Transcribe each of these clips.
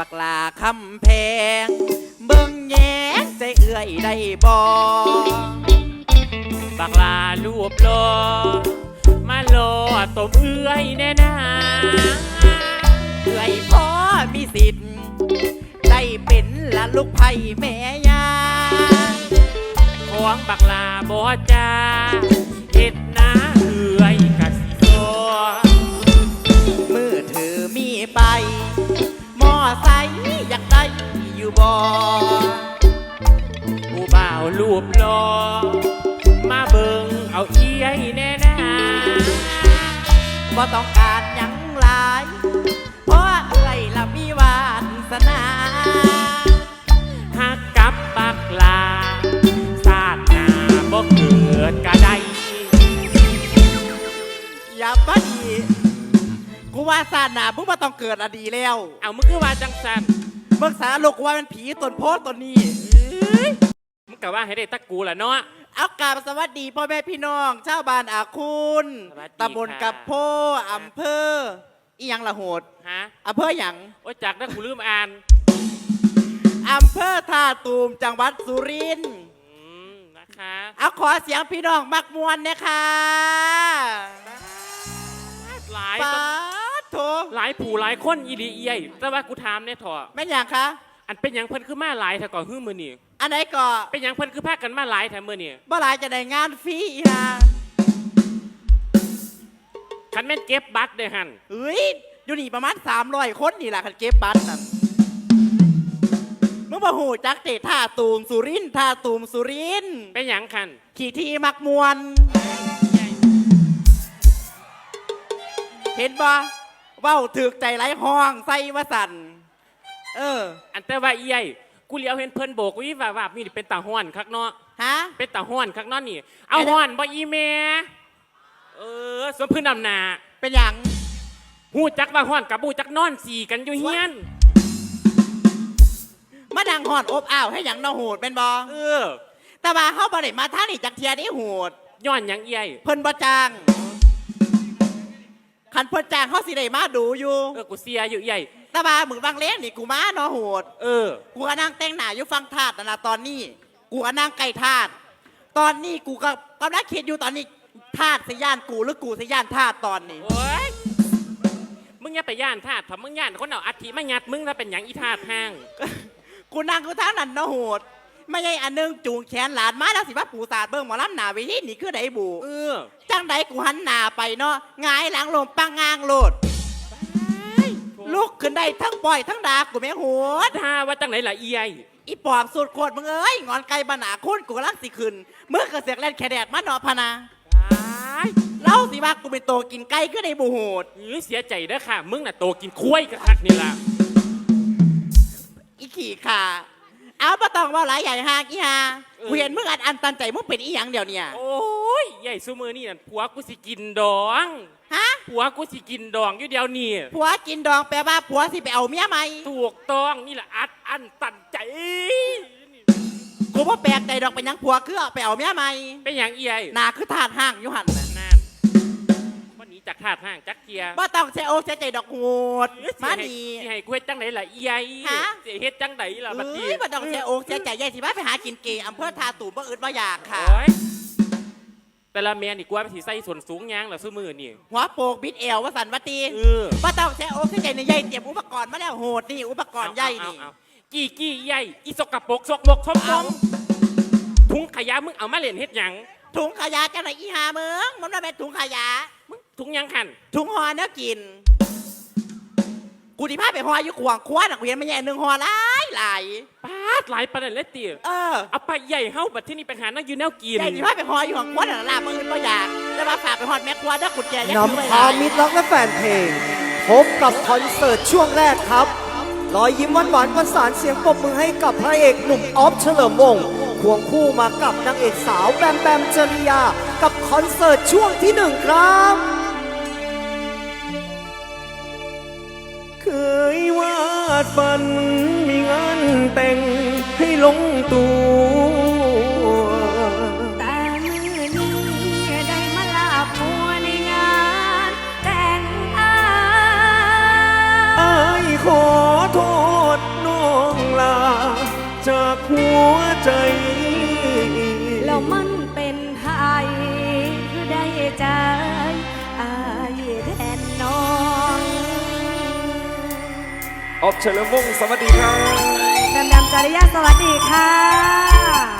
บักลาคำแพง เบิ่งแยงใจเอื่อยได้บ่บักลารูปโลอมาลอตบเอื้อยแน่นาเอื่อยพ่อมีสิทธิ์ได้เป็นละลูกไผ่แม่ยาของบักลาบอจาเห็ดนา อไซค์อยากได้อยู่บ่ผู้บ่าวรูปโลอมาเบิงเอาเอี้ยแน่นาบ่ต้องการ กูว่าศาสนามึงมาต้องเกิดอะดีแล้วเอามึงคือว่าจังสันเมื่อสารลูกกูว่าเป็นผีตนโพสตนนี้ มึงกะว่าให้ได้ตะกูล่ะเนาะ เอากราบสวัสดีพ่อแม่พี่น้องชาวบ้านอาคุณสวัสดีตำบลค่ะกับโพอำเภออีหยังละโหดฮะอำเภอหยังโอ้ยจากนั้นกูลืมอ่านอำเภอท่าตูมจังหวัดสุรินทร์อืมนะคะเอาขอเสียงพี่น้องมักมวนนะคะหลายป้าดโถ หลายผู้หลายคนอีดีเอียยแต่ว่ากูถามเนี่ยเถอะแม่นหยังคะอันเป็นหยังเพิ่นคือมาหลายแต่ก่อนฮื้อมือนี่อันไหนก็เป็นหยังเพิ่นคือพากันมาหลายแต่มือนี่บ่หลายจะได้งานฟรีอีฮะคันแม่นเก็บบัตรเด้อหันเฮ้ยอยู่นี่ประมาณ300คนนี่แหละคันเก็บบัตรนั่นมึงมาหูจักเตท่าตูมสุรินทร์ท่าตูมสุรินทร์เป็นหยังคันขี่ทีมักมวน เห็นบ่ เว้าถึกใจไหลห้องใส่วาสันเออ อันแต่ว่าเอียยกูเลี้ยวเห็นเพิ่นโบกวิว่าว่ามีเป็นตาห้อนคักเนาะฮะ เป็นตาห้อนคักเนาะนี่ เอาห้อนบ่อีแม่เออสมพื้นดำนาเป็นอย่างหูจักว่าห้อนกับบูจักนอนสีกันอยู่เฮียน มาดังหอดอบอ้าวให้หยังเนาะโหดเป็นบ่เออแต่ว่าเฮาบ่ได้มาทางนี้จักเทียได้โหดย้อนหยังเอียยเพิ่นบ่จ้าง คันเพิ่นจ้างเฮาสิได้มาดูอยู่ เออกูเสียอยู่เอียยแต่ว่ามึงบางเล่นนี่กูมาเนาะโหด เออ กูก็นั่งแต่งหน้าอยู่ฟังทาดนั่นนะตอนนี้ กูก็นั่งใกล้ทาดตอนนี้กูก็กำลังคิดอยู่ตอนนี้ทาดสยานกูหรือกูสยานทาดตอนนี้ โอ้ย มึงอย่าไปย่านทาสถ้ามึงย่านคนเอาอัฐิมายัดมึงแล้วเป็นหยังอีทาสห้าง กูนั่งกูทางนั้นเนาะโหด ไม่ใช่อันหนึงจูงแขนหลานมาแล้วสิว่าปูสาดเบิ่งหมอลำหนาเวทีนี่คือไดบู เออ จังใดกูหันหน้าไปเนาะหงายหลังลงปังงางโลดลุกขึ้นได้ทั้งปล่อยทั้งดากูแม่งโหดถ้าว่าจังไหนล่ะเอียยอีปอบสุดโคตรมึงเอ้ยงอนไก่บานาคุณกูกำลังสิขึ้นเมื่อกระเสียกแล่นแคแดดมาเนาะพะนาตายเล่าสิว่ากูเป็นโตกินไก่คือในบูโหดเออเสียใจเด้อค่ะ มึงน่ะโตกินคุ้ยกระทักนี่ล่ะอีขี่ค่ะ เอาปะตองว่าหลายใหญ่หางอีหากูเห็นมึงอันอันตันใจมึงเป็นอีหยังเดี๋ยวเนี่ยโอ้ยใหญ่ซูมือนี่นั่นผัวกูสิกินดองฮะผัวกูสิกินดองอยู่เดียวนี่ผัวกินดองแปลว่าผัวสิไปเอาเมียใหม่ถูกต้องนี่แหละอัดอันตันใจ กูว่าแปลกใจดอกเป็นหยังผัวคือเอาไปเอาเมียใหม่เป็นหยังเอียยหนาคือถาดห้างอยู่หันน่ะ นั่นวันนี้จากทาดห้างจักเทียบ่ต้องเสียโอกเสียใจดอกโหดเอ้ยสิมาให้ดี สิให้กูเฮ็ดจังไหนล่ะเอียยฮะ สิเฮ็ดจังไหนล่ะบัดนี้เอ้ยบ่ต้องเสียโอกเสียใจใหญ่สิบ้าไปหากินเกย์อำเภอทาตูมบ่อึดบ่อยากค่ะ โอ้ยแต่ละแม่นี่กูว่าไปสิใส่ส่วนสูงยางล่ะซูมือนี่หัวโปกบิดเอวว่าสันวตีเออบ่ต้องเสียโอกเสียใจในใหญ่เตรียมอุปกรณ์มาแล้วโหดนี่อุปกรณ์ใหญ่นี่ เอาเอาเอากี่กี่ใหญ่อีสกปรกสกมกทมทเอา มถุงขยะมึงเอามาเล่นเฮ็ดหยังถุงขยะจังไหนอีหาเมืองมันไม่เป็นถุงขยะมึง ถุงหยังคันถุงห่อเนื้อกิน กูที่พาไปห่ออยู่ขวางคว้าน่ะกูเห็นมันแย่หนึ่งห่อหลายหลายปาดหลายประเด็นเลยตีเออเอาไปใหญ่เฮ้าบัดที่นี่ไปหานั่งอยู่แนวกินใหญ่ที่พาไปห่ออยู่ขวางคว้าน่ะลาบมือก็อยากแต่ว่าฝากไปห่อแม่ครัวเด้อขุดแจยังถือไว้นำหพาลายมิตรรักและแฟนเพลงพบกับคอนเสิร์ตช่วงแรกครับรอยยิ้มหวานหวานๆประสานเสียงปรบมือให้กับพระเอกหนุ่มออฟเฉลิมวงศ์ควงคู่มากับนางเอกสาวแบมแบมจริยา กับคอนเสิร์ตช่วงที่หนึ่งครับ ยวาดฝัน มีงานแต่งให้ลงตัว แต่มืได้มาลาบัวในงานแต่งขอโทษน้องลา จากหัวใจ แล้วมันเป็นไทยคือได้ใจอา อบเฉลิมวงศ์สวัสดีครับดำดำจริยาสวัสดีค่ะ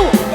อ้